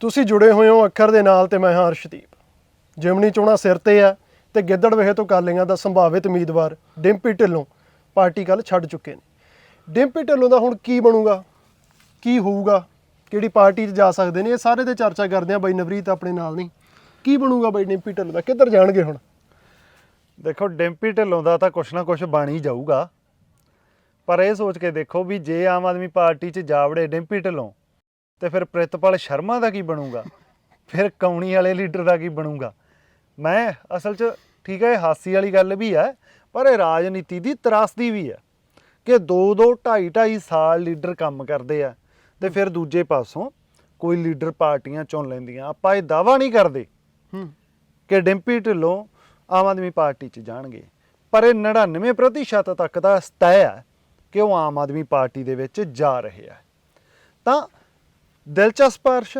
ਤੁਸੀਂ ਜੁੜੇ ਹੋਏ ਹੋ ਅੱਖਰ ਦੇ ਨਾਲ ਤੇ ਮੈਂ ਹਾਂ ਅਰਸ਼ਦੀਪ। ਜਿਮਨੀ ਚੋਣਾਂ ਸਿਰ ਤੇ ਆ ਤੇ ਗਿੱਦੜ ਵਿਹੇ ਤੋਂ ਕਾਲੀਆਂ ਦਾ ਸੰਭਾਵਿਤ ਉਮੀਦਵਾਰ ਡਿੰਪੀ ਢਿੱਲੋਂ ਪਾਰਟੀ ਕੱਲ ਛੱਡ ਚੁੱਕੇ ਨੇ। ਡਿੰਪੀ ਢਿੱਲੋਂ ਦਾ ਹੁਣ ਕੀ ਬਣੂਗਾ? ਕੀ ਹੋਊਗਾ? ਕਿਹੜੀ ਪਾਰਟੀ 'ਚ ਜਾ ਸਕਦੇ ਨੇ? ਇਹ ਸਾਰੇ ਤੇ ਚਰਚਾ ਕਰਦੇ ਆ ਬਾਈ ਨਵਰੀਤ ਆਪਣੇ ਨਾਲ ਨਹੀਂ। ਕੀ ਬਣੂਗਾ ਬਾਈ ਡਿੰਪੀ ਢਿੱਲੋਂ ਦਾ? ਕਿੱਧਰ ਜਾਣਗੇ ਹੁਣ? ਦੇਖੋ, ਡਿੰਪੀ ਢਿੱਲੋਂ ਦਾ ਤਾਂ ਕੁਛ ਨਾ ਕੁਛ ਬਣ ਹੀ ਜਾਊਗਾ। ਪਰ ਇਹ ਸੋਚ ਕੇ ਦੇਖੋ ਵੀ ਜੇ ਆਮ ਆਦਮੀ ਪਾਰਟੀ 'ਚ ਜਾਵੜੇ ਡਿੰਪੀ ਢਿੱਲੋਂ ਤੇ ਫਿਰ ਪ੍ਰਿਤਪਾਲ ਸ਼ਰਮਾ ਦਾ ਕੀ ਬਣੂਗਾ? ਫਿਰ ਕੌਣੀ ਵਾਲੇ ਲੀਡਰ ਦਾ ਕੀ ਬਣੂਗਾ? ਮੈਂ ਅਸਲ 'ਚ ਠੀਕ ਹੈ ਇਹ ਹਾਸੀ ਵਾਲੀ ਗੱਲ ਵੀ ਹੈ ਪਰ ਇਹ ਰਾਜਨੀਤੀ ਦੀ ਤਰਾਸਦੀ ਵੀ ਹੈ ਕਿ 2 2 2.5 2.5 ਸਾਲ ਲੀਡਰ ਕੰਮ ਕਰਦੇ ਆ ਤੇ ਫਿਰ ਦੂਜੇ ਪਾਸੋਂ ਕੋਈ ਲੀਡਰ ਪਾਰਟੀਆਂ ਚੁਣ ਲੈਂਦੀਆਂ। ਆਪਾਂ ਇਹ ਦਾਵਾ ਨਹੀਂ ਕਰਦੇ ਹੂੰ। ਕਿ ਡਿੰਪੀ ਢਿੱਲੋਂ ਆਮ ਆਦਮੀ ਪਾਰਟੀ 'ਚ ਜਾਣਗੇ ਪਰ ਇਹ 99% ਤੱਕ ਦਾ ਤੈਅ ਹੈ ਕਿ ਉਹ ਆਮ ਆਦਮੀ ਪਾਰਟੀ ਦੇ ਵਿੱਚ ਜਾ ਰਹੇ ਆ। ਤਾਂ ਦਿਲਚਸਪ ਅਰਸ਼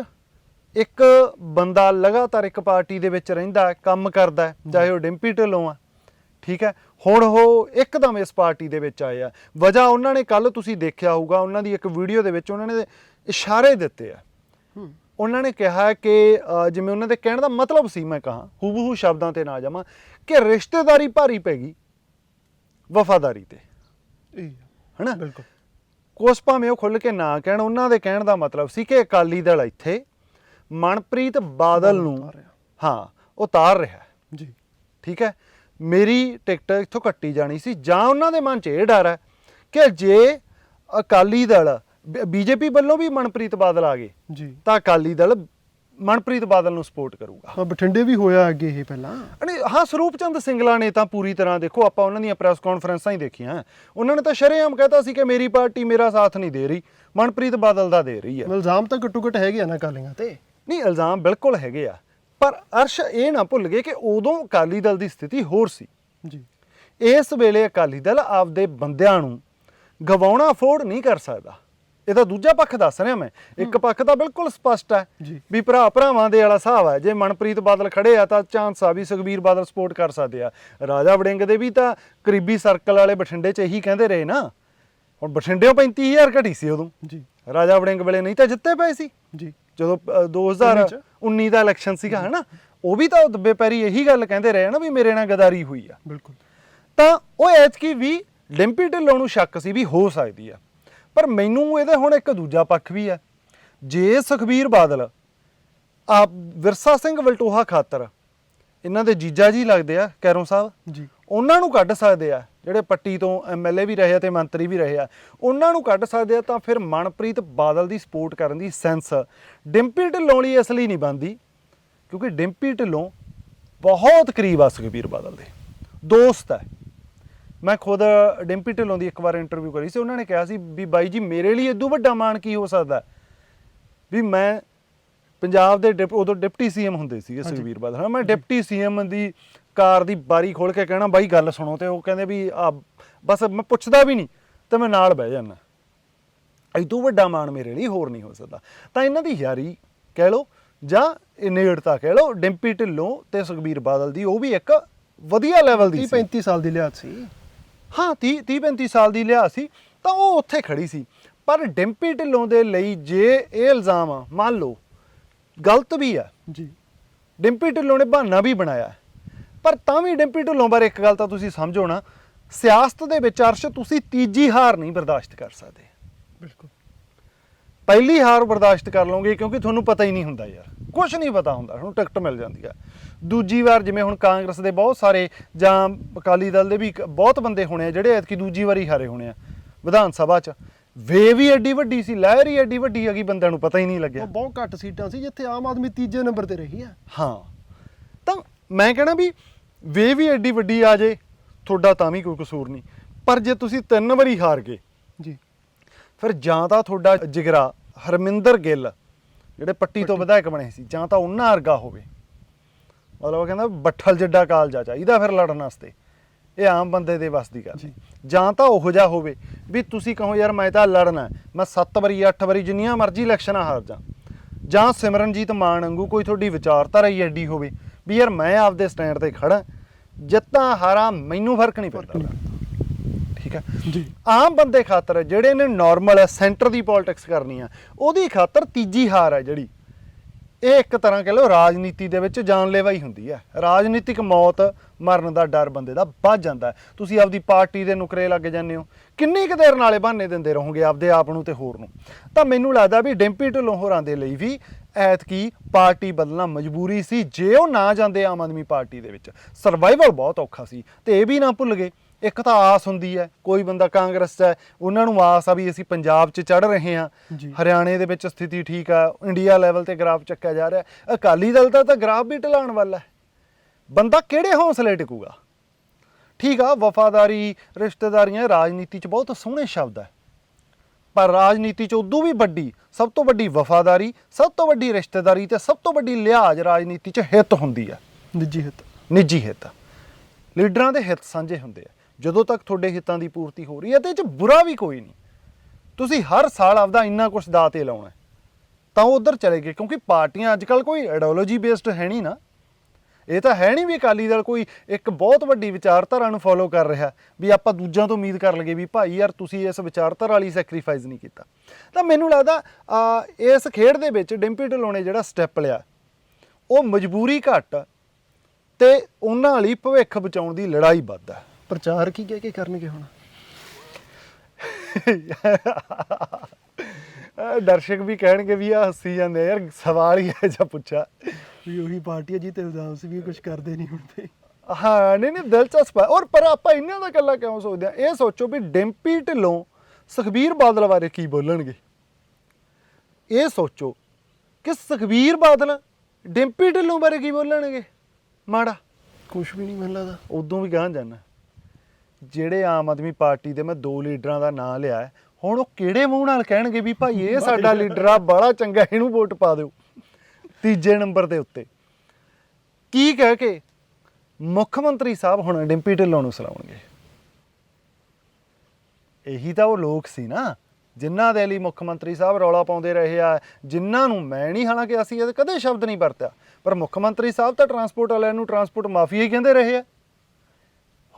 ਇੱਕ ਬੰਦਾ ਲਗਾਤਾਰ ਇੱਕ ਪਾਰਟੀ ਦੇ ਵਿੱਚ ਰਹਿੰਦਾ ਕੰਮ ਕਰਦਾ ਚਾਹੇ ਉਹ ਡਿੰਪੀ ਢਿੱਲੋਂ ਆ ਠੀਕ ਹੈ? ਹੁਣ ਉਹ ਇੱਕਦਮ ਇਸ ਪਾਰਟੀ ਦੇ ਵਿੱਚ ਆਏ ਆ ਵਜ੍ਹਾ ਉਹਨਾਂ ਨੇ ਕੱਲ ਤੁਸੀਂ ਦੇਖਿਆ ਹੋਊਗਾ ਉਹਨਾਂ ਦੀ ਇੱਕ ਵੀਡੀਓ ਦੇ ਵਿੱਚ ਉਹਨਾਂ ਨੇ ਇਸ਼ਾਰੇ ਦਿੱਤੇ ਆ। ਉਹਨਾਂ ਨੇ ਕਿਹਾ ਕਿ ਜਿਵੇਂ ਉਹਨਾਂ ਦੇ ਕਹਿਣ ਦਾ ਮਤਲਬ ਸੀ ਮੈਂ ਕਹਾ ਹੂਬਹੂ ਸ਼ਬਦਾਂ ਤੇ ਨਾ ਜਾਵਾਂ ਕਿ ਰਿਸ਼ਤੇਦਾਰੀ ਭਾਰੀ ਪੈ ਗਈ ਵਫਾਦਾਰੀ ਤੇ। ਹਨਾ? ਬਿਲਕੁਲ। ਕੁਛ ਭਾਵੇਂ ਉਹ ਖੁੱਲ ਕੇ ਨਾ ਕਹਿਣ ਉਹਨਾਂ ਦੇ ਕਹਿਣ ਦਾ ਮਤਲਬ ਸੀ ਕਿ ਅਕਾਲੀ ਦਲ ਇੱਥੇ ਮਨਪ੍ਰੀਤ ਬਾਦਲ ਨੂੰ ਰਿਹਾ। ਹਾਂ ਉਤਾਰ ਰਿਹਾ ਹੈ। ਜੀ ਠੀਕ ਹੈ ਮੇਰੀ ਟਿਕਟ ਇੱਥੋਂ ਕੱਟੀ ਜਾਣੀ ਸੀ ਜਾਂ ਉਹਨਾਂ ਦੇ ਮਨ 'ਚ ਇਹ ਡਰ ਹੈ ਕਿ ਜੇ ਅਕਾਲੀ ਦਲ ਬੀਜੇਪੀ ਵੱਲੋਂ ਵੀ ਮਨਪ੍ਰੀਤ ਬਾਦਲ ਆ ਗਏ ਜੀ ਤਾਂ ਅਕਾਲੀ ਦਲ ਮਨਪ੍ਰੀਤ ਬਾਦਲ ਨੂੰ ਸਪੋਰਟ ਕਰੂਗਾ। ਹਾਂ ਬਠਿੰਡੇ ਵੀ ਹੋਇਆ ਅੱਗੇ ਇਹ ਪਹਿਲਾਂ। ਅਣੇ ਹਾਂ ਸਰੂਪ ਚੰਦ ਸਿੰਗਲਾ ਨੇ ਤਾਂ ਪੂਰੀ ਤਰ੍ਹਾਂ ਦੇਖੋ ਆਪਾਂ ਉਹਨਾਂ ਦੀਆਂ ਪ੍ਰੈਸ ਕਾਨਫਰੰਸਾਂ ਹੀ ਦੇਖੀਆਂ। ਉਹਨਾਂ ਨੇ ਤਾਂ ਸ਼ਰੇਆਮ ਕਹਿਤਾ ਸੀ ਕਿ ਮੇਰੀ ਪਾਰਟੀ ਮੇਰਾ ਸਾਥ ਨਹੀਂ ਦੇ ਰਹੀ ਮਨਪ੍ਰੀਤ ਬਾਦਲ ਦਾ ਦੇ ਰਹੀ ਹੈ ਇਲਜ਼ਾਮ ਤਾਂ ਘੱਟੋ ਘੱਟ ਹੈਗੇ ਆ ਨਾ ਕਾਲੀਆਂ ਤੇ। ਨਹੀਂ ਇਲਜ਼ਾਮ ਬਿਲਕੁਲ ਹੈਗੇ ਆ। ਪਰ ਅਰਸ਼ ਇਹ ਨਾ ਭੁੱਲ ਗਏ ਕਿ ਉਦੋਂ ਅਕਾਲੀ ਦਲ ਦੀ ਸਥਿਤੀ ਹੋਰ ਸੀ। ਜੀ। ਇਸ ਵੇਲੇ ਅਕਾਲੀ ਦਲ ਆਪਦੇ ਬੰਦਿਆਂ ਨੂੰ ਗਵਾਉਣਾ ਅਫੋਰਡ ਨਹੀਂ ਕਰ ਸਕਦਾ। ਇਹਦਾ ਦੂਜਾ ਪੱਖ ਦੱਸ ਰਿਹਾ ਮੈਂ। ਇੱਕ ਪੱਖ ਤਾਂ ਬਿਲਕੁਲ ਸਪਸ਼ਟ ਹੈ। ਵੀ ਭਰਾ ਭਰਾਵਾਂ ਦੇ ਵਾਲਾ ਹਿਸਾਬ ਹੈ। ਜੇ ਮਨਪ੍ਰੀਤ ਬਾਦਲ ਖੜੇ ਆ ਤਾਂ ਚਾਂਸ ਆ ਵੀ ਸੁਖਬੀਰ ਬਾਦਲ ਸਪੋਰਟ ਕਰ ਸਕਦੇ ਆ। ਰਾਜਾ ਵੜਿੰਗ ਦੇ ਵੀ ਤਾਂ ਕਰੀਬੀ ਸਰਕਲ ਵਾਲੇ ਬਠਿੰਡੇ 'ਚ ਇਹੀ ਕਹਿੰਦੇ ਰਹੇ ਨਾ। ਹੁਣ ਬਠਿੰਡੇੋਂ 35000 ਘਟੀ ਸੀ ਉਦੋਂ। ਜੀ। ਰਾਜਾ ਵੜਿੰਗ ਵੇਲੇ ਨਹੀਂ ਤਾਂ ਜਿੱਤੇ ਪਏ ਸੀ। ਜੀ। ਜਦੋਂ ਅ, 2019 ਦਾ ਇਲੈਕਸ਼ਨ ਸੀਗਾ ਹਨਾ। ਉਹ ਵੀ ਤਾਂ ਦੱਬੇ ਪੈਰੀ ਇਹੀ ਗੱਲ ਕਹਿੰਦੇ ਰਹੇ ਨਾ ਵੀ ਮੇਰੇ ਨਾਲ ਗਦਾਰੀ ਹੋਈ ਆ। ਬਿਲਕੁਲ। ਤਾਂ ਉਹ ਐਤਕੀ ਵੀ ਡਿੰਪੀ ਢਿੱਲੋਂ ਨੂੰ ਸ਼ੱਕ ਸੀ ਵੀ ਹੋ ਸਕਦੀ ਆ। ਪਰ ਮੈਨੂੰ ਇਹਦੇ ਹੁਣ ਇੱਕ ਦੂਜਾ ਪੱਖ ਵੀ ਹੈ। ਜੇ ਸੁਖਬੀਰ ਬਾਦਲ ਆ ਵਿਰਸਾ ਸਿੰਘ ਵਲਟੋਹਾ ਖਾਤਰ ਇਹਨਾਂ ਦੇ ਜੀਜਾ ਜੀ ਲੱਗਦੇ ਆ ਕੈਰੋਂ ਸਾਹਿਬ ਜੀ। ਉਹਨਾਂ ਨੂੰ ਕੱਢ ਸਕਦੇ ਆ ਜਿਹੜੇ ਪੱਟੀ ਤੋਂ ਐਮਐਲਏ ਵੀ ਰਹੇ ਆ ਤੇ ਮੰਤਰੀ ਵੀ ਰਹੇ ਆ ਉਹਨਾਂ ਨੂੰ ਕੱਢ ਸਕਦੇ ਆ ਤਾਂ ਫਿਰ ਮਨਪ੍ਰੀਤ ਬਾਦਲ ਦੀ ਸਪੋਰਟ ਕਰਨ ਦੀ ਸੈਂਸ ਡਿੰਪੀ ਢਿੱਲੋਂ ਲਈ ਅਸਲੀ ਨਹੀਂ ਬਣਦੀ ਕਿਉਂਕਿ ਡਿੰਪੀ ਢਿੱਲੋਂ ਬਹੁਤ ਕਰੀਬ ਆ ਸੁਖਬੀਰ ਬਾਦਲ ਦੇ। ਦੋਸਤ ਹੈ। ਮੈਂ ਖੁਦ ਡਿੰਪੀ ਢਿੱਲੋਂ ਦੀ ਇੱਕ ਵਾਰ ਇੰਟਰਵਿਊ ਕਰੀ ਸੀ ਉਹਨਾਂ ਨੇ ਕਿਹਾ ਸੀ ਵੀ ਬਾਈ ਜੀ ਮੇਰੇ ਲਈ ਇਦੋਂ ਵੱਡਾ ਮਾਣ ਕੀ ਹੋ ਸਕਦਾ? ਵੀ ਮੈਂ ਪੰਜਾਬ ਦੇ ਉਦੋਂ ਡਿਪਟੀ ਸੀਐਮ ਹੁੰਦੇ ਸੀਗੇ ਸੁਖਬੀਰ ਬਾਦਲ। ਹਾਂ ਮੈਂ ਡਿਪਟੀ ਸੀਐਮ ਦੀ ਕਾਰ ਦੀ ਬਾਰੀ ਖੋਲ ਕੇ ਕਹਿਣਾ ਬਾਈ ਗੱਲ ਸੁਣੋ ਤੇ ਉਹ ਕਹਿੰਦੇ ਵੀ ਆ ਬਸ ਮੈਂ ਪੁੱਛਦਾ ਵੀ ਨਹੀਂ ਤੇ ਮੈਂ ਨਾਲ ਬਹਿ ਜਾਣਾ ਇਦੋਂ ਵੱਡਾ ਮਾਣ ਮੇਰੇ ਲਈ ਹੋਰ ਨਹੀਂ ਹੋ ਸਕਦਾ। ਤਾਂ ਇਹਨਾਂ ਦੀ ਯਾਰੀ ਕਹਿ ਲਓ ਜਾਂ ਇਹ ਨੇੜਤਾ ਕਹਿ ਲਓ ਡਿੰਪੀ ਢਿੱਲੋਂ ਤੇ ਸੁਖਬੀਰ ਬਾਦਲ ਦੀ ਉਹ ਵੀ ਇੱਕ ਵਧੀਆ ਲੈਵਲ ਦੀ 30 ਸੀ 35 ਸਾਲ ਦੀ ਲਿਆਤ ਸੀ। ਹਾਂ 30 30 35 ਸਾਲ ਦੀ ਲਿਆ ਸੀ ਤਾਂ ਉਹ ਉੱਥੇ ਖੜੀ ਸੀ। ਪਰ ਡਿੰਪੀ ਢਿੱਲੋਂ ਦੇ ਲਈ ਜੇ ਇਹ ਇਲਜ਼ਾਮ ਆ, ਮੰਨ ਲਓ ਗਲਤ ਵੀ ਆ। ਜੀ। ਡਿੰਪੀ ਢਿੱਲੋਂ ਨੇ ਬਹਾਨਾ ਵੀ ਬਣਾਇਆ। ਪਰ ਤਾਂ ਵੀ ਡਿੰਪੀ ਢਿੱਲੋਂ ਬਾਰੇ ਇੱਕ ਗੱਲ ਤਾਂ ਤੁਸੀਂ ਸਮਝੋ ਨਾ ਸਿਆਸਤ ਦੇ ਵਿੱਚ ਅਰਸ਼ ਤੁਸੀਂ ਤੀਜੀ ਹਾਰ ਨਹੀਂ ਬਰਦਾਸ਼ਤ ਕਰ ਸਕਦੇ। ਬਿਲਕੁਲ। ਪਹਿਲੀ ਹਾਰ ਬਰਦਾਸ਼ਤ ਕਰ ਲਓਗੇ ਕਿਉਂਕਿ ਤੁਹਾਨੂੰ ਪਤਾ ਹੀ ਨਹੀਂ ਹੁੰਦਾ ਯਾਰ। ਕੁਝ ਨਹੀਂ ਪਤਾ ਹੁੰਦਾ ਤੁਹਾਨੂੰ ਟਿਕਟ ਮਿਲ ਜਾਂਦੀ ਆ। ਦੂਜੀ ਵਾਰ ਜਿਵੇਂ ਹੁਣ ਕਾਂਗਰਸ ਦੇ ਬਹੁਤ ਸਾਰੇ ਜਾਂ ਅਕਾਲੀ ਦਲ ਦੇ ਵੀ ਬਹੁਤ ਬੰਦੇ ਹੋਣੇ ਆ ਜਿਹੜੇ ਐਤਕੀ ਦੂਜੀ ਵਾਰੀ ਹਾਰੇ ਹੋਣੇ ਆ ਵਿਧਾਨ ਸਭਾ 'ਚ। ਵੇ ਵੀ ਐਡੀ ਵੱਡੀ ਸੀ ਲਹਿਰ ਹੀ ਐਡੀ ਵੱਡੀ ਹੈਗੀ ਬੰਦਿਆਂ ਨੂੰ ਪਤਾ ਹੀ ਨਹੀਂ ਲੱਗਿਆ। ਬਹੁਤ ਘੱਟ ਸੀਟਾਂ ਸੀ ਜਿੱਥੇ ਆਮ ਆਦਮੀ ਤੀਜੇ ਨੰਬਰ ਤੇ ਰਹੀ ਆ। ਹਾਂ। ਤਾਂ ਮੈਂ ਕਹਿਣਾ ਵੀ ਵੇ ਵੀ ਐਡੀ ਵੱਡੀ ਆ ਜੇ ਤੁਹਾਡਾ ਤਾਂ ਵੀ ਕੋਈ ਕਸੂਰ ਨਹੀਂ। ਪਰ ਜੇ ਤੁਸੀਂ ਤਿੰਨ ਵਾਰੀ ਹਾਰ ਗਏ ਜੀ। ਫਿਰ ਜਾਂ ਤਾਂ ਤੁਹਾਡਾ ਜਿਗਰਾ ਹਰਮਿੰਦਰ ਗਿੱਲ ਜਿਹੜੇ ਪੱਟੀ ਤੋਂ ਵਿਧਾਇਕ ਬਣੇ ਸੀ ਜਾਂ ਤਾਂ ਉਹਨਾਂ ਵਰਗਾ ਹੋਵੇ। ਮਤਲਬ ਉਹ ਕਹਿੰਦਾ ਬੱਠਲ ਜਿੱਡਾ ਕਾਲਜਾ ਚਾਹੀਦਾ ਫਿਰ ਲੜਨ ਵਾਸਤੇ। ਇਹ ਆਮ ਬੰਦੇ ਦੇ ਵੱਸ ਦੀ ਗੱਲ ਜੀ। ਜਾਂ ਤਾਂ ਉਹੋ ਜਿਹਾ ਹੋਵੇ ਵੀ ਤੁਸੀਂ ਕਹੋ ਯਾਰ ਮੈਂ ਤਾਂ ਲੜਨਾ ਹੈ, ਮੈਂ 7 ਵਾਰੀ 8 ਵਾਰੀ ਜਿੰਨੀਆਂ ਮਰਜ਼ੀ ਇਲੈਕਸ਼ਨਾਂ ਹਾਰ ਜਾ। ਜਾਂ ਸਿਮਰਨਜੀਤ ਮਾਨ ਵਾਂਗੂ ਕੋਈ ਤੁਹਾਡੀ ਵਿਚਾਰਧਾਰਾ ਹੀ ਐਡੀ ਹੋਵੇ ਵੀ ਯਾਰ ਮੈਂ ਆਪਦੇ ਸਟੈਂਡ ਤੇ ਖੜਾ ਜਿੱਤਾਂ ਹਾਰਾਂ ਮੈਨੂੰ ਫ਼ਰਕ ਨਹੀਂ ਪੈਂਦਾ ਠੀਕ ਹੈ? ਜੀ। ਆਮ ਬੰਦੇ ਖਾਤਰ ਜਿਹੜੇ ਨੇ ਨਾਰਮਲ ਹੈ ਸੈਂਟਰ ਦੀ ਪੋਲਿਟਿਕਸ ਕਰਨੀ ਆ ਉਹਦੀ ਖਾਤਰ ਤੀਜੀ ਹਾਰ ਹੈ ਜਿਹੜੀ। ਇਹ ਇੱਕ ਤਰ੍ਹਾਂ ਕਹ ਲਓ ਰਾਜਨੀਤੀ ਦੇ ਵਿੱਚ ਜਾਨਲੇਵਾ ਹੀ ਹੁੰਦੀ ਹੈ ਰਾਜਨੀਤਿਕ ਮੌਤ ਮਰਨ ਦਾ ਡਰ ਬੰਦੇ ਦਾ ਵੱਧ ਜਾਂਦਾ। ਤੁਸੀਂ ਆਪਦੀ ਪਾਰਟੀ ਦੇ ਨੁਕਰੇ ਲੱਗ ਜਾਂਦੇ ਹੋ। ਕਿੰਨੀ ਕੁ ਦੇਰ ਨਾਲੇ ਬਹਾਨੇ ਦਿੰਦੇ ਰਹੋਗੇ ਆਪਦੇ ਆਪ ਨੂੰ ਤੇ ਹੋਰ ਨੂੰ? ਤਾਂ ਮੈਨੂੰ ਲੱਗਦਾ ਵੀ ਡਿੰਪੀ ਢਿੱਲੋਂ ਹੋਰਾਂ ਦੇ ਲਈ ਵੀ ਐਤਕੀ ਪਾਰਟੀ ਬਦਲਣਾ ਮਜਬੂਰੀ ਸੀ ਜੇ ਉਹ ਨਾ ਜਾਂਦੇ ਆਮ ਆਦਮੀ ਪਾਰਟੀ ਦੇ ਵਿੱਚ। ਸਰਵਾਈਵਲ ਬਹੁਤ ਔਖਾ ਸੀ ਤੇ ਇਹ ਵੀ ਨਾ ਭੁੱਲ ਗਏ। ਇੱਕ ਤਾਂ ਆਸ ਹੁੰਦੀ ਹੈ ਕੋਈ ਬੰਦਾ ਕਾਂਗਰਸ ਹੈ ਉਹਨਾਂ ਨੂੰ ਆਸ ਆ ਵੀ ਅਸੀਂ ਪੰਜਾਬ 'ਚ ਚੜ ਰਹੇ ਹਾਂ। ਹਰਿਆਣੇ ਦੇ ਵਿੱਚ ਸਥਿਤੀ ਠੀਕ ਆ ਇੰਡੀਆ ਲੈਵਲ ਤੇ ਗ੍ਰਾਫ ਚੱਕਿਆ ਜਾ ਰਿਹਾ। ਅਕਾਲੀ ਦਲ ਦਾ ਤਾਂ ਗ੍ਰਾਫ ਵੀ ਢਲਾਉਣ ਵਾਲਾ ਹੈ। ਬੰਦਾ ਕਿਹੜੇ ਹੌਸਲੇ ਟਿਕੂਗਾ? ਠੀਕ ਆ ਵਫਾਦਾਰੀ ਰਿਸ਼ਤੇਦਾਰੀਆਂ ਰਾਜਨੀਤੀ 'ਚ ਬਹੁਤ ਸੋਹਣੇ ਸ਼ਬਦ ਹੈ ਪਰ ਰਾਜਨੀਤੀ 'ਚ ਉਦੋਂ ਵੀ ਵੱਡੀ ਸਭ ਤੋਂ ਵੱਡੀ ਵਫਾਦਾਰੀ ਸਭ ਤੋਂ ਵੱਡੀ ਰਿਸ਼ਤੇਦਾਰੀ ਤੇ ਸਭ ਤੋਂ ਵੱਡੀ ਲਿਹਾਜ਼ ਰਾਜਨੀਤੀ 'ਚ ਹਿੱਤ ਹੁੰਦੀ ਹੈ ਨਿੱਜੀ ਹਿੱਤ। ਨਿੱਜੀ ਹਿੱਤ। ਲੀਡਰਾਂ ਦੇ ਹਿੱਤ ਸਾਂਝੇ ਹੁੰਦੇ ਆ। ਜਦੋਂ ਤੱਕ ਤੁਹਾਡੇ ਹਿੱਤਾਂ ਦੀ ਪੂਰਤੀ ਹੋ ਰਹੀ ਹੈ ਤੇ ਇਹ 'ਚ ਬੁਰਾ ਵੀ ਕੋਈ ਨਹੀਂ। ਤੁਸੀਂ ਹਰ ਸਾਲ ਆਪਦਾ ਇੰਨਾ ਕੁਝ ਦਾਅ ਤੇ ਲਾਉਣਾ ਤਾਂ ਉਹ ਉਧਰ ਚਲੇ ਗਏ, ਕਿਉਂਕਿ ਪਾਰਟੀਆਂ ਅੱਜ ਕੱਲ ਕੋਈ ਆਈਡੀਓਲੋਜੀ ਬੇਸਡ ਹੈ ਨਹੀਂ ਨਾ। ਇਹ ਤਾਂ ਹੈ ਨਹੀਂ ਵੀ ਅਕਾਲੀ ਦਲ ਕੋਈ ਇੱਕ ਬਹੁਤ ਵੱਡੀ ਵਿਚਾਰਧਾਰਾ ਨੂੰ ਫੋਲੋ ਕਰ ਰਿਹਾ, ਵੀ ਆਪਾਂ ਦੂਜਿਆਂ ਤੋਂ ਉਮੀਦ ਕਰ ਲਈਏ ਵੀ ਭਾਈ ਯਾਰ ਤੁਸੀਂ ਇਸ ਵਿਚਾਰਧਾਰਾ ਵਾਲੀ ਸੈਕਰੀਫਾਈਸ ਨਹੀਂ ਕੀਤਾ। ਤਾਂ ਮੈਨੂੰ ਲੱਗਦਾ ਇਸ ਖੇਡ ਦੇ ਵਿੱਚ ਡਿੰਪੀ ਢਿੱਲੋਂ ਨੇ ਜਿਹੜਾ ਸਟੈਪ ਲਿਆ, ਉਹ ਮਜਬੂਰੀ ਘੱਟ ਤੇ ਉਹਨਾਂ ਵਾਲੀ ਭਵਿੱਖ ਬਚਾਉਣ ਦੀ ਲੜਾਈ ਵੱਧ ਹੈ। ਪ੍ਰਚਾਰ ਕੀ ਕਹਿ ਕੇ ਕਰਨਗੇ ਹੁਣ? ਅਹ ਦਰਸ਼ਕ ਵੀ ਕਹਿਣਗੇ ਵੀ ਆ ਹੱਸੀ ਜਾਂਦੇ ਆ, ਯਾਰ ਸਵਾਲ ਹੀ ਹੈ ਜਾਂ ਪੁੱਛਾ। ਵੀ ਉਹੀ ਪਾਰਟੀ ਹੈ ਜੀ ਤੇ ਇਲਜ਼ਾਮ ਸੀ ਵੀ ਕੁਝ ਕਰਦੇ ਨਹੀਂ ਹੁਣ ਤੇ। ਹਾਂ ਨਹੀਂ ਨਹੀਂ ਦਿਲਚਸਪ ਹੈ ਔਰ ਪਰ ਆਪਾਂ ਇਹਨਾਂ ਦਾ ਗੱਲਾਂ ਕਿਉਂ ਸੋਚਦੇ ਆ? ਇਹ ਸੋਚੋ ਵੀ ਡਿੰਪੀ ਢਿੱਲੋਂ ਸੁਖਬੀਰ ਬਾਦਲ ਬਾਰੇ ਕੀ ਬੋਲਣਗੇ? ਇਹ ਸੋਚੋ ਕਿ ਸੁਖਬੀਰ ਬਾਦਲ ਡਿੰਪੀ ਢਿੱਲੋਂ ਬਾਰੇ ਕੀ ਬੋਲਣਗੇ? ਮਾੜਾ। ਕੁਝ ਵੀ ਨਹੀਂ ਮੈਨੂੰ ਲੱਗਦਾ। ਉਦੋਂ ਵੀ ਗਾਂ ਜਾਣਾ ਜਿਹੜੇ ਆਮ ਆਦਮੀ ਪਾਰਟੀ ਦੇ ਮੈਂ ਦੋ ਲੀਡਰਾਂ ਦਾ ਨਾਂ ਲਿਆ ਹੈ, ਹੁਣ ਉਹ ਕਿਹੜੇ ਮੂੰਹ ਨਾਲ ਕਹਿਣਗੇ ਵੀ ਭਾਈ ਇਹ ਸਾਡਾ ਲੀਡਰ ਆ ਬੜਾ ਚੰਗਾ ਇਹਨੂੰ ਵੋਟ ਪਾ ਦਿਓ। ਤੀਜੇ ਨੰਬਰ ਦੇ ਉੱਤੇ। ਕੀ ਕਹਿ ਕੇ ਮੁੱਖ ਮੰਤਰੀ ਸਾਹਿਬ ਹੁਣ ਡਿੰਪੀ ਢਿੱਲੋਂ ਨੂੰ ਸਲਾਉਣਗੇ? ਇਹੀ ਤਾਂ ਉਹ ਲੋਕ ਸੀ ਨਾ ਜਿਨ੍ਹਾਂ ਦੇ ਲਈ ਮੁੱਖ ਮੰਤਰੀ ਸਾਹਿਬ ਰੌਲਾ ਪਾਉਂਦੇ ਰਹੇ ਆ ਜਿਨ੍ਹਾਂ ਨੂੰ ਮੈਂ ਨਹੀਂ ਹਾਲਾਂਕਿ ਅਸੀਂ ਇਹ ਕਦੇ ਸ਼ਬਦ ਨਹੀਂ ਵਰਤਿਆ ਪਰ ਮੁੱਖ ਮੰਤਰੀ ਸਾਹਿਬ ਤਾਂ ਟਰਾਂਸਪੋਰਟ ਵਾਲਿਆਂ ਨੂੰ ਟਰਾਂਸਪੋਰਟ ਮਾਫੀਆ ਹੀ ਕਹਿੰਦੇ ਰਹੇ ਆ।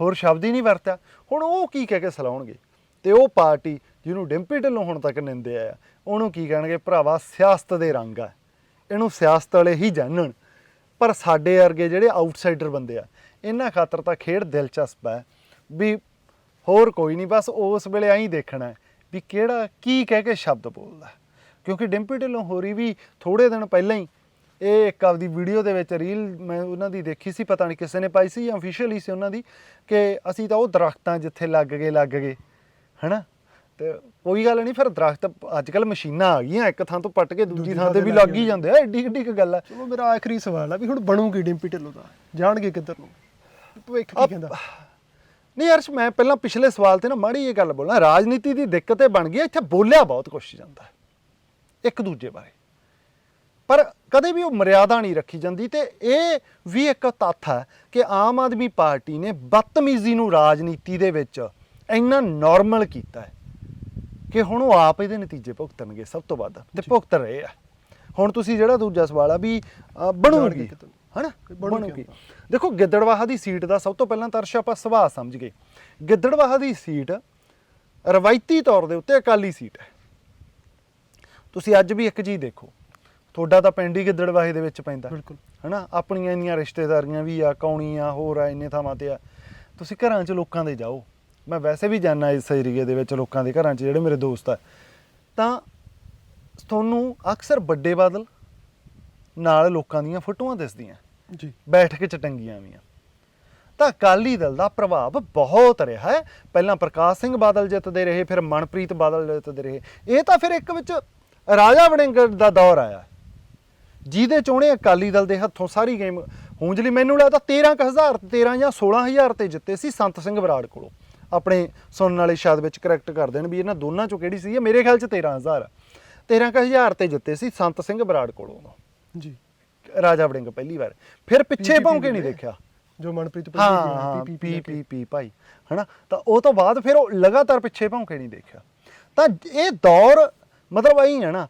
ਹੋਰ ਸ਼ਬਦ ਹੀ ਨਹੀਂ ਵਰਤਿਆ। ਹੁਣ ਉਹ ਕੀ ਕਹਿ ਕੇ ਸਲਾਉਣਗੇ? ਤੇ ਉਹ ਪਾਰਟੀ ਜਿਹਨੂੰ ਡਿੰਪੀ ਢਿੱਲੋਂ ਹੁਣ ਤੱਕ ਨਿੰਦੇ ਆ, ਉਹਨੂੰ ਕੀ ਕਹਿਣਗੇ? ਭਰਾਵਾ, ਸਿਆਸਤ ਦੇ ਰੰਗ ਆ। ਇਹਨੂੰ ਸਿਆਸਤ ਵਾਲੇ ਹੀ ਜਾਣਨ। ਪਰ ਸਾਡੇ ਵਰਗੇ ਜਿਹੜੇ ਆਊਟਸਾਈਡਰ ਬੰਦੇ ਆ, ਇਹਨਾਂ ਖਾਤਰ ਤਾਂ ਖੇਡ ਦਿਲਚਸਪ ਹੈ ਵੀ ਹੋਰ ਕੋਈ ਨਹੀਂ, ਬਸ ਉਸ ਵੇਲੇ ਐਂ ਦੇਖਣਾ ਵੀ ਕਿਹੜਾ, ਕੀ ਕਹਿ ਕੇ ਸ਼ਬਦ ਬੋਲਦਾ। ਕਿਉਂਕਿ ਡਿੰਪੀ ਢਿੱਲੋਂ ਹੋਰੀ ਵੀ ਥੋੜੇ ਦਿਨ ਪਹਿਲਾਂ ਹੀ ਇਹ ਇੱਕ ਆਪਦੀ ਵੀਡੀਓ ਦੇ ਵਿੱਚ ਰੀਲ ਮੈਂ ਉਹਨਾਂ ਦੀ ਦੇਖੀ ਸੀ ਪਤਾ ਨਹੀਂ ਕਿਸੇ ਨੇ ਪਾਈ ਸੀ ਜਾਂ ਅਫੀਸ਼ੀਅਲ ਸੀ ਉਹਨਾਂ ਦੀ ਕਿ ਅਸੀਂ ਤਾਂ ਉਹ ਦਰਖਤਾਂ ਜਿੱਥੇ ਲੱਗ ਗਏ ਲੱਗ ਗਏ ਹਨਾ? ਤੇ ਕੋਈ ਗੱਲ ਨਹੀਂ ਫਿਰ ਦਰਖਤ ਅੱਜ ਕੱਲ ਮਸ਼ੀਨਾਂ ਆ ਗਈਆਂ ਇੱਕ ਥਾਂ ਤੋਂ ਪੱਟ ਕੇ ਦੂਜੀ ਥਾਂ ਤੇ ਵੀ ਲੱਗ ਹੀ ਜਾਂਦੇ। ਆ ਏਡੀ ਏਡੀ ਕੁ ਗੱਲ ਆ। ਚਲੋ ਮੇਰਾ ਆਖਰੀ ਸਵਾਲ ਆ ਵੀ ਹੁਣ ਬਣੂਗੀ ਡਿੰਪੀ ਢਿੱਲੋਂ ਦਾ ਜਾਣਗੇ ਕਿੱਧਰ ਨੂੰ? ਭਵਿੱਖ ਕੀ ਕਹਿੰਦਾ? ਨਹੀਂ ਅਰਸ਼ ਮੈਂ ਪਹਿਲਾਂ ਪਿਛਲੇ ਸਵਾਲ ਤੇ ਨਾ ਮਾੜੀ ਇਹ ਗੱਲ ਬੋਲਣਾ ਰਾਜਨੀਤੀ ਦੀ ਦਿੱਕਤ ਇਹ ਬਣ ਗਈ ਇੱਥੇ ਬੋਲਿਆ ਬਹੁਤ ਕੁਛ ਜਾਂਦਾ ਇੱਕ ਦੂਜੇ ਬਾਰੇ। ਪਰ ਕਦੇ ਵੀ ਉਹ ਮਰਿਆਦਾ ਨਹੀਂ ਰੱਖੀ ਜਾਂਦੀ ਤੇ ਇਹ ਵੀ ਇੱਕ ਤੱਥ ਹੈ ਕਿ ਆਮ ਆਦਮੀ ਪਾਰਟੀ ਨੇ ਬਦਤਮੀਜ਼ੀ ਨੂੰ ਰਾਜਨੀਤੀ ਦੇ ਵਿੱਚ ਇੰਨਾ ਨਾਰਮਲ ਕੀਤਾ ਹੈ ਕਿ ਹੁਣ ਉਹ ਆਪ ਇਹਦੇ ਨਤੀਜੇ ਭੁਗਤਣਗੇ ਸਭ ਤੋਂ ਵੱਧ ਤੇ ਭੁਗਤ ਰਹੇ ਆ। ਹੁਣ ਤੁਸੀਂ ਜਿਹੜਾ ਦੂਜਾ ਸਵਾਲ ਆ ਵੀ ਬਣੂਗੀ। ਹਨਾ? ਬਣੂਗੀ ਦੇਖੋ ਗਿੱਦੜਵਾਹਾ ਦੀ ਸੀਟ ਦਾ ਸਭ ਤੋਂ ਪਹਿਲਾਂ ਤਰਸ਼ ਆਪਾਂ ਸੁਭਾਅ ਸਮਝ ਗਏ। ਗਿੱਦੜਵਾਹਾ ਦੀ ਸੀਟ ਰਵਾਇਤੀ ਤੌਰ ਦੇ ਉੱਤੇ ਅਕਾਲੀ ਸੀਟ ਹੈ। ਤੁਸੀਂ ਅੱਜ ਵੀ ਇੱਕ ਚੀਜ਼ ਦੇਖੋ। ਤੁਹਾਡਾ ਤਾਂ ਪਿੰਡ ਹੀ ਗਿੱਦੜਵਾਹੇ ਦੇ ਵਿੱਚ ਪੈਂਦਾ। ਬਿਲਕੁਲ। ਹਨਾ? ਆਪਣੀਆਂ ਇੰਨੀਆਂ ਰਿਸ਼ਤੇਦਾਰੀਆਂ ਵੀ ਆ ਕੌਣੀਆਂ ਹੋਰ ਆ ਇੰਨੇ ਥਾਵਾਂ ਤੇ ਆ। ਤੁਸੀਂ ਘਰਾਂ 'ਚ ਲੋਕਾਂ ਦੇ ਜਾਓ। ਮੈਂ ਵੈਸੇ ਵੀ ਜਾਣਾ ਇਸ ਏਰੀਏ ਦੇ ਵਿੱਚ ਲੋਕਾਂ ਦੇ ਘਰਾਂ 'ਚ ਜਿਹੜੇ ਮੇਰੇ ਦੋਸਤ ਆ। ਤਾਂ ਤੁਹਾਨੂੰ ਅਕਸਰ ਵੱਡੇ ਬਾਦਲ ਨਾਲ ਲੋਕਾਂ ਦੀਆਂ ਫੋਟੋਆਂ ਦਿਸਦੀਆਂ। ਜੀ। ਬੈਠ ਕੇ ਚਟੰਗੀਆਂ ਵੀਆਂ ਤਾਂ ਅਕਾਲੀ ਦਲ ਦਾ ਪ੍ਰਭਾਵ ਬਹੁਤ ਰਿਹਾ ਹੈ। ਪਹਿਲਾਂ ਪ੍ਰਕਾਸ਼ ਸਿੰਘ ਬਾਦਲ ਜਿੱਤਦੇ ਰਹੇ ਫਿਰ ਮਨਪ੍ਰੀਤ ਬਾਦਲ ਜਿੱਤਦੇ ਰਹੇ। ਇਹ ਤਾਂ ਫਿਰ ਇੱਕ ਵਿੱਚ ਰਾਜਾ ਵੜਿੰਗ ਦਾ ਦੌਰ ਆਇਆ। ਜਿਹਦੇ ਚੋਣੇ ਅਕਾਲੀ ਦਲ ਦੇ ਹੱਥੋਂ ਸਾਰੀ ਗੇਮ ਹੂੰਜਲੀ ਮੈਨੂੰ ਲੱਗਦਾ 13000 13 ਜਾਂ 16000 ਤੇ ਜਿੱਤੇ ਸੀ ਸੰਤ ਸਿੰਘ ਬਰਾੜ ਕੋਲੋਂ। ਆਪਣੇ ਸੁਣਨ ਵਾਲੇ ਸ਼ਾਇਦ ਵਿੱਚ ਕਰੈਕਟ ਕਰ ਦੇਣ ਵੀ ਇਹਨਾਂ ਦੋਨਾਂ ਚੋਂ ਕਿਹੜੀ ਸੀ ਇਹ? ਮੇਰੇ ਖਿਆਲ ਚ 13000 13000 ਤੇ ਜਿੱਤੇ ਸੀ ਸੰਤ ਸਿੰਘ ਬਰਾੜ ਕੋਲੋਂ ਜੀ। ਰਾਜਾ ਵੜਿੰਗ ਪਹਿਲੀ ਵਾਰ। ਫਿਰ ਪਿੱਛੇ PPP ਭੌਂਕੇ ਨਹੀਂ। ਦੇਖਿਆ। ਜੋ ਮਨਪ੍ਰੀਤ ਪੀ ਕੇ। ਪੀ ਪੀ ਭਾਈ ਹਨਾ? ਤਾਂ ਉਹ ਤੋਂ ਬਾਅਦ ਫਿਰ ਉਹ ਲਗਾਤਾਰ ਪਿੱਛੇ ਭੌਂਕੇ ਨਹੀਂ ਦੇਖਿਆ। ਤਾਂ ਇਹ ਦੌਰ ਮਤਲਬ ਐਂ ਹੈ ਨਾ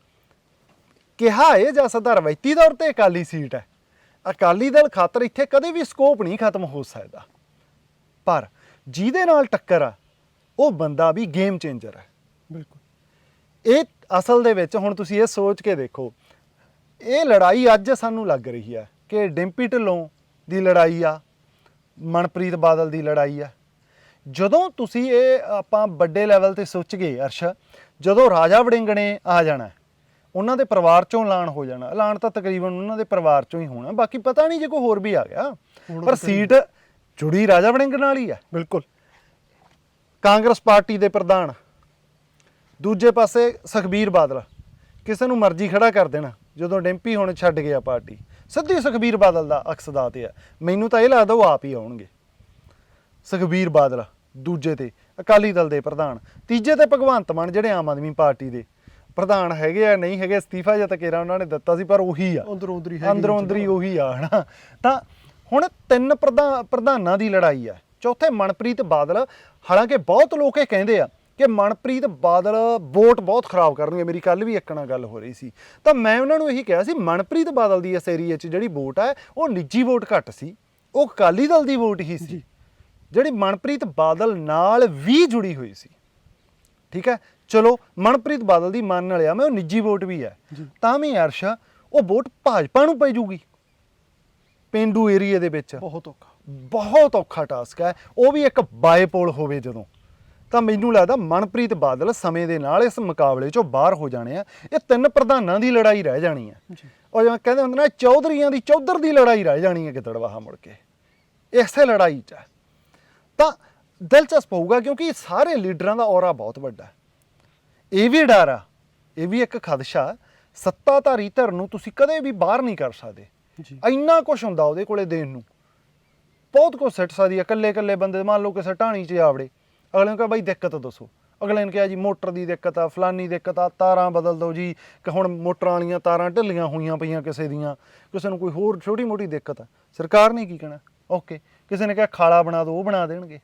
ਕਿਹਾ ਇਹ ਜਾ ਸਕਦਾ ਰਵਾਇਤੀ ਤੌਰ ਤੇ ਅਕਾਲੀ ਸੀਟ ਹੈ। ਅਕਾਲੀ ਦਲ ਖਾਤਰ ਇੱਥੇ ਕਦੇ ਵੀ ਸਕੋਪ ਨਹੀਂ ਖਤਮ ਹੋ ਸਕਦਾ। ਪਰ ਜਿਹਦੇ ਨਾਲ ਟੱਕਰ ਆ ਉਹ ਬੰਦਾ ਵੀ ਗੇਮ ਚੇਂਜਰ ਹੈ। ਬਿਲਕੁਲ। ਇਹ ਅਸਲ ਦੇ ਵਿੱਚ ਹੁਣ ਤੁਸੀਂ ਇਹ ਸੋਚ ਕੇ ਦੇਖੋ ਇਹ ਲੜਾਈ ਅੱਜ ਸਾਨੂੰ ਲੱਗ ਰਹੀ ਹੈ ਕਿ ਡਿੰਪੀ ਢਿੱਲੋਂ ਦੀ ਲੜਾਈ ਆ ਮਨਪ੍ਰੀਤ ਬਾਦਲ ਦੀ ਲੜਾਈ ਆ। ਜਦੋਂ ਤੁਸੀਂ ਇਹ ਆਪਾਂ ਵੱਡੇ ਲੈਵਲ ਤੇ ਸੋਚ ਗਏ ਅਰਸ਼ ਜਦੋਂ ਰਾਜਾ ਵੜਿੰਗ ਨੇ ਆ ਜਾਣਾ ਉਹਨਾਂ ਦੇ ਪਰਿਵਾਰ ਚੋਂ ਐਲਾਨ ਹੋ ਜਾਣਾ। ਐਲਾਨ ਤਾਂ ਤਕਰੀਬਨ ਉਹਨਾਂ ਦੇ ਪਰਿਵਾਰ ਚੋਂ ਹੀ ਹੋਣਾ। ਬਾਕੀ ਪਤਾ ਨਹੀਂ ਜੇ ਕੋਈ ਹੋਰ ਵੀ ਆ ਗਿਆ। ਪਰ ਸੀਟ ਜੁੜੀ ਰਾਜਾ ਵੜਿੰਗ ਨਾਲ ਹੀ ਹੈ ਬਿਲਕੁਲ। ਕਾਂਗਰਸ ਪਾਰਟੀ ਦੇ ਪ੍ਰਧਾਨ। ਦੂਜੇ ਪਾਸੇ ਸੁਖਬੀਰ ਬਾਦਲ। ਕਿਸੇ ਨੂੰ ਮਰਜ਼ੀ ਖੜਾ ਕਰ ਦੇਣਾ। ਜਦੋਂ ਡੈਂਪੀ ਹੁਣ ਛੱਡ ਗਿਆ ਪਾਰਟੀ। ਸਿੱਧੀ ਸੁਖਬੀਰ ਬਾਦਲ ਦਾ ਅਕਸਦਾ ਤੇ ਆ। ਮੈਨੂੰ ਤਾਂ ਇਹ ਲੱਗਦਾ ਉਹ ਆਪ ਹੀ ਆਉਣਗੇ। ਸੁਖਬੀਰ ਬਾਦਲ ਦੂਜੇ ਤੇ ਅਕਾਲੀ ਦਲ ਦੇ ਪ੍ਰਧਾਨ। ਤੀਜੇ ਤੇ ਭਗਵੰਤ ਮਾਨ ਜਿਹੜੇ ਆਮ ਆਦਮੀ ਪਾਰਟੀ ਦੇ। ਪ੍ਰਧਾਨ ਹੈਗੇ ਆ ਨਹੀਂ ਹੈਗੇ ਅਸਤੀਫਾ ਜਾਂ ਤਕੇਰਾ ਉਹਨਾਂ ਨੇ ਦਿੱਤਾ ਸੀ ਪਰ ਉਹੀ ਆ। ਅੰਦਰੋਂ ਅੰਦਰੀ ਹੈਗੀ ਅੰਦਰੋਂ ਅੰਦਰੀ ਉਹੀ ਆ ਹਨਾ। ਤਾਂ ਹੁਣ ਤਿੰਨ ਪ੍ਰਧਾਨ ਪ੍ਰਧਾਨਾਂ ਦੀ ਲੜਾਈ ਆ। ਚੌਥੇ ਮਨਪ੍ਰੀਤ ਬਾਦਲ। ਹਾਲਾਂਕਿ ਬਹੁਤ ਲੋਕ ਇਹ ਕਹਿੰਦੇ ਆ ਕਿ ਮਨਪ੍ਰੀਤ ਬਾਦਲ ਵੋਟ ਬਹੁਤ ਖਰਾਬ ਕਰਨਗੇ। ਮੇਰੀ ਕੱਲ ਵੀ ਇੱਕ ਨਾਲ ਗੱਲ ਹੋ ਰਹੀ ਸੀ। ਤਾਂ ਮੈਂ ਉਹਨਾਂ ਨੂੰ ਇਹੀ ਕਿਹਾ ਸੀ ਮਨਪ੍ਰੀਤ ਬਾਦਲ ਦੀ ਇਸ ਏਰੀਏ 'ਚ ਜਿਹੜੀ ਵੋਟ ਹੈ ਉਹ ਨਿੱਜੀ ਵੋਟ ਘੱਟ ਸੀ। ਉਹ ਅਕਾਲੀ ਦਲ ਦੀ ਵੋਟ ਹੀ ਸੀ। ਜਿਹੜੀ ਮਨਪ੍ਰੀਤ ਬਾਦਲ ਨਾਲ ਵੀ ਜੁੜੀ ਹੋਈ ਸੀ। ਠੀਕ ਹੈ? ਚਲੋ ਮਨਪ੍ਰੀਤ ਬਾਦਲ ਦੀ ਮੰਨ ਲਿਆ ਮੈਂ ਉਹ ਨਿੱਜੀ ਵੋਟ ਵੀ ਹੈ। ਤਾਂ ਵੀ ਅਰਸ਼ ਉਹ ਵੋਟ ਭਾਜਪਾ ਨੂੰ ਪੈ ਜੂਗੀ। ਪਿੰਡੂ ਏਰੀਏ ਦੇ ਵਿੱਚ। ਬਹੁਤ ਔਖਾ। ਬਹੁਤ ਔਖਾ ਟਾਸਕ ਹੈ। ਉਹ ਵੀ ਇੱਕ ਬਾਈਪੋਲ ਹੋਵੇ ਜਦੋਂ। ਤਾਂ ਮੈਨੂੰ ਲੱਗਦਾ ਮਨਪ੍ਰੀਤ ਬਾਦਲ ਸਮੇਂ ਦੇ ਨਾਲ ਇਸ ਮੁਕਾਬਲੇ ਚੋਂ ਬਾਹਰ ਹੋ ਜਾਣੇ ਆ। ਇਹ ਤਿੰਨ ਪ੍ਰਧਾਨਾਂ ਦੀ ਲੜਾਈ ਰਹਿ ਜਾਣੀ ਹੈ ਉਹ ਜਿਵੇਂ ਕਹਿੰਦੇ ਹੁੰਦੇ ਨੇ ਚੌਧਰੀਆਂ ਦੀ ਚੌਧਰ ਦੀ ਲੜਾਈ ਰਹਿ ਜਾਣੀ ਹੈ ਗਿੱਦੜਵਾਹਾ ਮੁੜ ਕੇ। ਇਸੇ ਲੜਾਈ 'ਚ ਤਾਂ ਦਿਲਚਸਪ ਹੋਊਗਾ ਕਿਉਂਕਿ ਸਾਰੇ ਲੀਡਰਾਂ ਦਾ ਔਰਾ ਬਹੁਤ ਵੱਡਾ ਹੈ। ਇਹ ਵੀ ਡਰ ਆ ਇਹ ਵੀ ਇੱਕ ਖਦਸ਼ਾ ਸੱਤਾਧਾਰੀ ਧਿਰ ਨੂੰ ਤੁਸੀਂ ਕਦੇ ਵੀ ਬਾਹਰ ਨਹੀਂ ਕਰ ਸਕਦੇ। ਜੀ। ਇੰਨਾ ਕੁਝ ਹੁੰਦਾ ਉਹਦੇ ਕੋਲੇ ਦੇਣ ਨੂੰ। ਬਹੁਤ ਕੁਝ ਸਿੱਟ ਸਕਦੀ ਆ ਇਕੱਲੇ ਇਕੱਲੇ ਬੰਦੇ ਮੰਨ ਲਓ ਕਿਸੇ ਢਾਣੀ 'ਚ ਆਵੜੇ। ਅਗਲੇ ਨੂੰ ਕਹਾਂ ਬਾਈ ਦਿੱਕਤ ਦੱਸੋ। ਅਗਲੇ ਨੇ ਕਿਹਾ ਜੀ ਮੋਟਰ ਦੀ ਦਿੱਕਤ ਆ ਫਲਾਨੀ ਦਿੱਕਤ ਆ ਤਾਰਾਂ ਬਦਲ ਦਿਓ ਜੀ ਕਿ ਹੁਣ ਮੋਟਰਾਂ ਵਾਲੀਆਂ ਤਾਰਾਂ ਢਿੱਲੀਆਂ ਹੋਈਆਂ ਪਈਆਂ ਕਿਸੇ ਦੀਆਂ। ਕਿਸੇ ਨੂੰ ਕੋਈ ਹੋਰ ਛੋਟੀ ਮੋਟੀ ਦਿੱਕਤ ਆ। ਸਰਕਾਰ ਨੇ ਕੀ ਕਹਿਣਾ? ਓਕੇ। ਕਿਸੇ ਨੇ ਕਿਹਾ ਖਾਲਾ ਬਣਾ ਦਿਓ ਉਹ ਬਣਾ ਦੇਣਗੇ।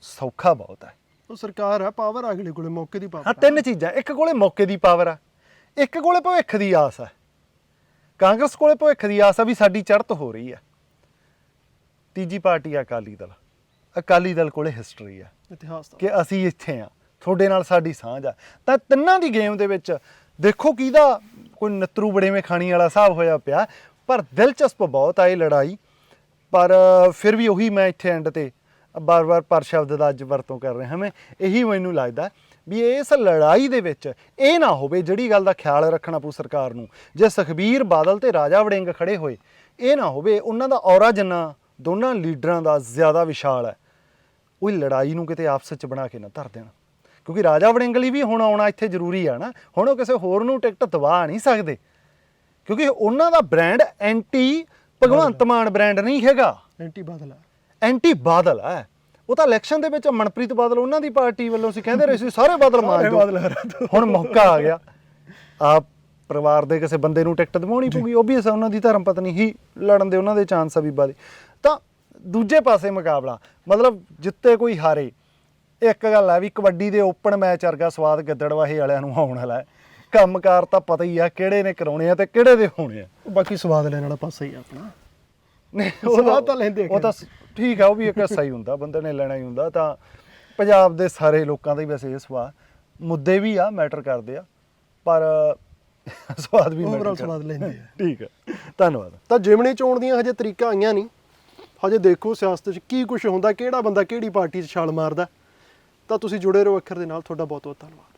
ਸੌਖਾ ਬਹੁਤ ਹੈ ਉਹ ਸਰਕਾਰ ਆ ਪਾਵਰ ਅਗਲੇ ਕੋਲੇ ਮੌਕੇ ਦੀ ਪਾਵਰ ਹਾਂ ਤਿੰਨ ਚੀਜ਼ਾਂ ਇੱਕ ਕੋਲੇ ਮੌਕੇ ਦੀ ਪਾਵਰ ਆ ਇੱਕ ਕੋਲੇ ਭਵਿੱਖ ਦੀ ਆਸ ਆ। ਕਾਂਗਰਸ ਕੋਲੇ ਭਵਿੱਖ ਦੀ ਆਸ ਆ ਵੀ ਸਾਡੀ ਚੜ੍ਹਤ ਹੋ ਰਹੀ ਆ। ਤੀਜੀ ਪਾਰਟੀ ਆ ਅਕਾਲੀ ਦਲ ਅਕਾਲੀ ਦਲ ਕੋਲੇ ਹਿਸਟਰੀ ਆ ਇਤਿਹਾਸ ਦਾ। ਕਿ ਅਸੀਂ ਇੱਥੇ ਆ ਤੁਹਾਡੇ ਨਾਲ ਸਾਡੀ ਸਾਂਝ ਆ। ਤਾਂ ਤਿੰਨਾਂ ਦੀ ਗੇਮ ਦੇ ਵਿੱਚ ਦੇਖੋ ਕਿਹਦਾ ਕੋਈ ਨਤਰੂ ਬੜੇਵੇਂ ਖਾਣੀ ਵਾਲਾ ਹਿਸਾਬ ਹੋਇਆ ਪਿਆ ਪਰ ਦਿਲਚਸਪ ਬਹੁਤ ਆ ਇਹ ਲੜਾਈ ਪਰ ਫਿਰ ਵੀ ਉਹੀ ਮੈਂ ਇੱਥੇ ਐਂਡ ਤੇ ਬਾਰ-ਬਾਰ ਪਰ ਸ਼ਬਦ ਦਾ ਅੱਜ ਵਰਤੋਂ ਕਰ ਰਿਹਾ ਮੈਂ, ਇਹੀ ਮੈਨੂੰ ਲੱਗਦਾ ਵੀ ਇਸ ਲੜਾਈ ਦੇ ਵਿੱਚ ਇਹ ਨਾ ਹੋਵੇ ਜਿਹੜੀ ਗੱਲ ਦਾ ਖਿਆਲ ਰੱਖਣਾ ਪਊ ਸਰਕਾਰ ਨੂੰ। ਜੇ ਸੁਖਬੀਰ ਬਾਦਲ ਤੇ ਰਾਜਾ ਵੜਿੰਗ ਖੜੇ ਹੋਏ, ਇਹ ਨਾ ਹੋਵੇ ਉਹਨਾਂ ਦਾ ਔਰਾ ਜਿੰਨਾ ਦੋਨਾਂ ਲੀਡਰਾਂ ਦਾ ਜ਼ਿਆਦਾ ਵਿਸ਼ਾਲ ਹੈ। ਉਹ ਲੜਾਈ ਨੂੰ ਕਿਤੇ ਆਪਸ ਵਿੱਚ ਬਣਾ ਕੇ ਨਾ ਧਰ ਦੇਣ। ਕਿਉਂਕਿ ਰਾਜਾ ਵੜਿੰਗ ਲਈ ਵੀ ਹੁਣ ਆਉਣਾ ਇੱਥੇ ਜ਼ਰੂਰੀ ਆ ਨਾ, ਹੁਣ ਉਹ ਕਿਸੇ ਹੋਰ ਨੂੰ ਟਿਕਟ ਦਵਾ ਨਹੀਂ ਸਕਦੇ। ਕਿਉਂਕਿ ਉਹਨਾਂ ਦਾ brand anti Bhagwant Mann brand ਨਹੀਂ ਹੈਗਾ। ਐਂਟੀ ਬਾਦਲ ਆ। ਐਂਟੀ ਬਾਦਲ ਹੈ। ਉਹ ਤਾਂ ਇਲੈਕਸ਼ਨ ਦੇ ਵਿੱਚ ਮਨਪ੍ਰੀਤ ਬਾਦਲ ਉਹਨਾਂ ਦੀ ਪਾਰਟੀ ਵੱਲੋਂ ਸੀ ਕਹਿੰਦੇ ਰਹੇ ਸੀ ਸਾਰੇ ਬਾਦਲ ਮਾਰ ਦਿਓ। ਹੁਣ ਮੌਕਾ ਆ ਗਿਆ। ਆ ਪਰਿਵਾਰ ਦੇ ਕਿਸੇ ਬੰਦੇ ਨੂੰ ਟਿਕਟ ਦਿਵਾਉਣੀ ਪਊਗੀ ਉਹ ਵੀ ਉਹਨਾਂ ਦੀ ਧਰਮ ਪਤਨੀ ਹੀ ਲੜਨ ਦੇ ਉਹਨਾਂ ਦੇ ਚਾਂਸ ਆ ਬੀਬਾ ਦੇ। ਤਾਂ ਦੂਜੇ ਪਾਸੇ ਮੁਕਾਬਲਾ ਮਤਲਬ ਜਿੱਤੇ ਕੋਈ ਹਾਰੇ ਇੱਕ ਗੱਲ ਹੈ ਵੀ ਕਬੱਡੀ ਦੇ ਓਪਨ ਮੈਚ ਵਰਗਾ ਸਵਾਦ ਗਿੱਦੜਵਾਹੇ ਵਾਲਿਆਂ ਨੂੰ ਆਉਣ ਵਾਲਾ ਹੈ। ਕੰਮਕਾਰ ਤਾਂ ਪਤਾ ਹੀ ਆ ਕਿਹੜੇ ਨੇ ਕਰਾਉਣੇ ਆ ਤੇ ਕਿਹੜੇ ਦੇ ਹੋਣੇ ਆ। ਬਾਕੀ ਸਵਾਦ ਲੈਣ ਵਾਲਾ ਪਾਸਾ ਹੀ ਆ ਆਪਣਾ। ਸਵਾਦ ਤਾਂ ਲੈਂਦੇ ਆ ਉਹ ਤਾਂ ਠੀਕ ਆ ਉਹ ਵੀ ਇੱਕ ਹਿੱਸਾ ਹੀ ਹੁੰਦਾ ਬੰਦੇ ਨੇ ਲੈਣਾ ਹੀ ਹੁੰਦਾ ਤਾਂ ਪੰਜਾਬ ਦੇ ਸਾਰੇ ਲੋਕਾਂ ਦਾ ਹੀ ਵੈਸੇ ਇਹ ਸਵਾਦ ਮੁੱਦੇ ਵੀ ਆ ਮੈਟਰ ਕਰਦੇ ਆ ਪਰ ਸਵਾਦ ਵੀ Overall ਕਰਦਾ। ਸਵਾਦ ਲੈਂਦੇ ਆ। ਠੀਕ ਹੈ ਧੰਨਵਾਦ ਤਾਂ ਜਿਮਣੀ ਚੋਣ ਦੀਆਂ ਹਜੇ ਤਰੀਕਾਂ ਆਈਆਂ ਨਹੀਂ ਹਜੇ ਦੇਖੋ ਸਿਆਸਤ 'ਚ ਕੀ ਕੁਝ ਹੁੰਦਾ ਕਿਹੜਾ ਬੰਦਾ ਕਿਹੜੀ ਪਾਰਟੀ 'ਚ ਛਾਲ ਮਾਰਦਾ ਤਾਂ ਤੁਸੀਂ ਜੁੜੇ ਰਹੋ ਅੱਖਰ ਦੇ ਨਾਲ ਤੁਹਾਡਾ ਬਹੁਤ ਬਹੁਤ ਧੰਨਵਾਦ